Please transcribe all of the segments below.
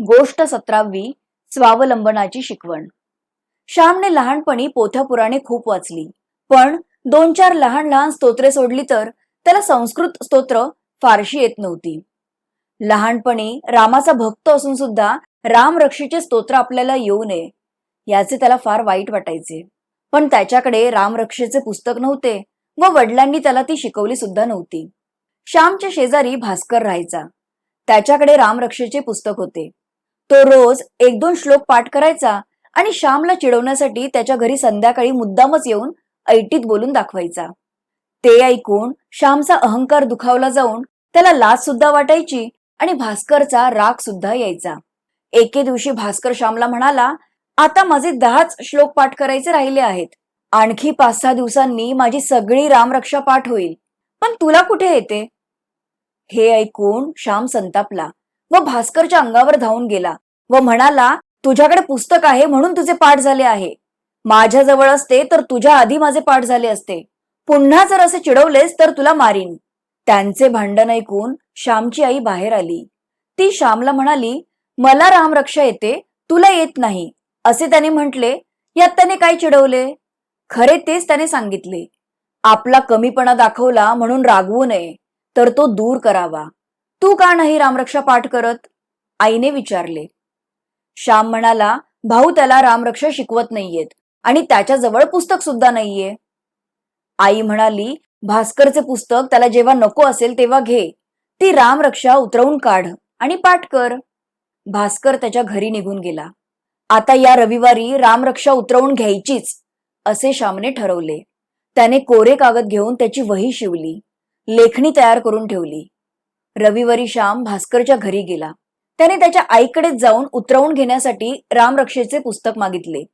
गोष्ट सतरावी स्वावलंबनाची शिकवण. श्यामने लहानपणी पोथ्यापुराणे खूप वाचली पण दोन चार लहान लहान स्तोत्रे सोडली तर त्याला संस्कृत स्तोत्र फारशी येत नव्हती. लहानपणी रामाचा भक्त असून सुद्धा रामरक्षीचे स्तोत्र आपल्याला येऊ नये याचे त्याला फार वाईट वाटायचे. पण त्याच्याकडे रामरक्षेचे पुस्तक नव्हते व वडिलांनी त्याला ती शिकवली सुद्धा नव्हती. श्यामच्या शेजारी भास्कर राहायचा. त्याच्याकडे रामरक्षेचे पुस्तक होते. तो रोज एक दोन श्लोक पाठ करायचा आणि श्यामला चिडवण्यासाठी त्याच्या घरी संध्याकाळी मुद्दामच येऊन ऐटीत बोलून दाखवायचा. ते ऐकून श्यामचा अहंकार दुखावला जाऊन त्याला लाज सुद्धा वाटायची आणि भास्करचा राग सुद्धा यायचा. एके दिवशी भास्कर श्यामला म्हणाला आता माझे दहाच श्लोक पाठ करायचे राहिले आहेत. आणखी पाच सहा दिवसांनी माझी सगळी रामरक्षा पाठ होईल. पण तुला कुठे येते? हे ऐकून श्याम संतापला व भास्करच्या अंगावर धावून गेला. व म्हणाला तुझ्याकडे पुस्तक आहे म्हणून तुझे पाठ झाले आहे. माझ्याजवळ असते तर तुझ्या आधी माझे पाठ झाले असते. पुन्हा जर असे चिडवलेस तर तुला मारीन. त्यांचे भांडण ऐकून श्यामची आई बाहेर आली. ती श्यामला म्हणाली मला रामरक्षा येते तुला येत नाही. असे त्याने म्हटले यात त्याने काय चिडवले? खरे तेच त्याने सांगितले. आपला कमीपणा दाखवला म्हणून रागवू नये तर तो दूर करावा. तू का नाही रामरक्षा पाठ करत? आईने विचारले. श्याम म्हणाला भाऊ त्याला रामरक्षा शिकवत नाहीयेत आणि त्याच्याजवळ पुस्तक सुद्धा नाहीये. आई म्हणाली भास्करचे पुस्तक त्याला जेव्हा नको असेल तेव्हा घे. ती रामरक्षा उतरवून काढ आणि पाठ कर. भास्कर त्याच्या घरी निघून गेला. आता या रविवारी रामरक्षा उतरवून घ्यायचीच असे श्यामने ठरवले. त्याने कोरे कागद घेऊन त्याची वही शिवली. लेखणी तयार करून ठेवली. रविवारी श्याम भास्करच्या घरी गेला. त्याने त्याच्या आईकडे जाऊन उतरवून घेण्यासाठी रामरक्षेचे पुस्तक मागितले.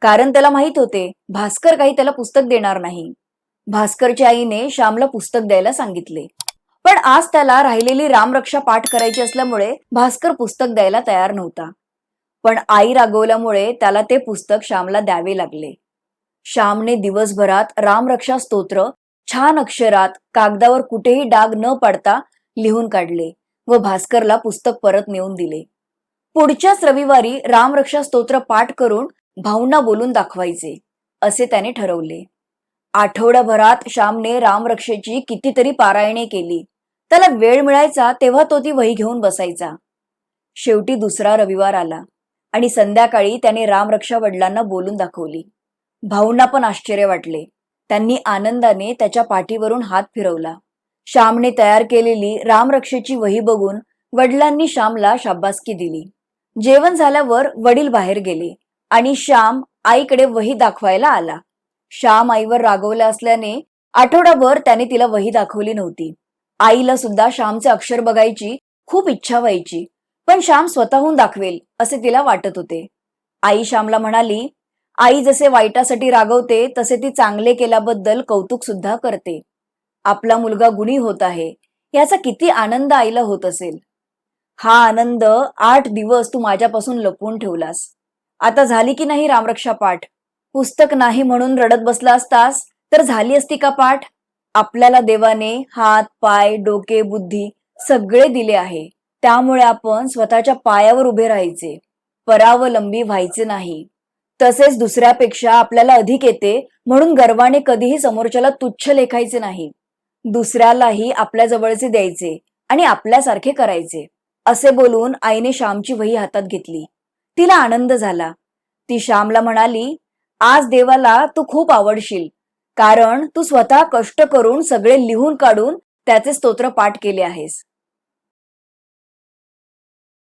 कारण त्याला माहीत होते भास्कर काही त्याला पुस्तक देणार नाही. भास्करच्या आईने श्यामला पुस्तक द्यायला सांगितले. पण आज त्याला राहिलेली रामरक्षा पाठ करायची असल्यामुळे भास्कर पुस्तक द्यायला तयार नव्हता. पण आई रागवल्यामुळे त्याला ते पुस्तक श्यामला द्यावे लागले. श्यामने दिवसभरात रामरक्षा स्तोत्र छान अक्षरात कागदावर कुठेही डाग न पडता लिहून काढले. व भास्करला पुस्तक परत नेऊन दिले. पुढच्याच रविवारी रामरक्षा स्तोत्र पाठ करून भाऊंना बोलून दाखवायचे असे त्याने ठरवले. आठवड्याभरात श्यामने रामरक्षेची कितीतरी पारायणे केली. त्याला वेळ मिळायचा तेव्हा तो ती वही घेऊन बसायचा. शेवटी दुसरा रविवार आला आणि संध्याकाळी त्याने रामरक्षा वडिलांना बोलून दाखवली. भाऊंना पण आश्चर्य वाटले. त्यांनी आनंदाने त्याच्या पाठीवरून हात फिरवला. श्यामने तयार केलेली रामरक्षेची वही बघून वडिलांनी श्यामला शाबासकी दिली. जेवण झाल्यावर वडील बाहेर गेले आणि श्याम आईकडे वही दाखवायला आला. श्याम आईवर रागवल्या असल्याने आठवडाभर त्याने तिला वही दाखवली नव्हती. आईला सुद्धा श्यामचे अक्षर बघायची खूप इच्छा व्हायची पण श्याम स्वतःहून दाखवेल असे तिला वाटत होते. आई श्यामला म्हणाली आई जसे वाईटासाठी रागवते तसे ती चांगले केल्याबद्दल कौतुक सुद्धा करते. आपला मुलगा गुणी होत आहे याचा किती आनंद आईला होत असेल. हा आनंद आठ दिवस तू माझ्यापासून लपवून ठेवलास. आता झाली की नाही रामरक्षा पाठ? पुस्तक नाही म्हणून रडत बसला असतास तर झाली असती का पाठ? आपल्याला देवाने हात पाय डोके बुद्धी सगळे दिले आहे. त्यामुळे आपण स्वतःच्या पायावर उभे राहायचे. परावलंबी व्हायचे नाही. तसेच दुसऱ्यापेक्षा आपल्याला अधिक येते म्हणून गर्वाने कधीही समोरच्याला तुच्छ लेखायचे नाही. दुसऱ्यालाही आपल्या जवळचे द्यायचे आणि आपल्यासारखे करायचे असे बोलून आईने श्यामची वही हातात घेतली. तिला आनंद झाला. ती श्यामला म्हणाली आज देवाला तू खूप आवडशील कारण तू स्वतः कष्ट करून सगळे लिहून काढून त्याचे स्तोत्र पाठ केले आहेस.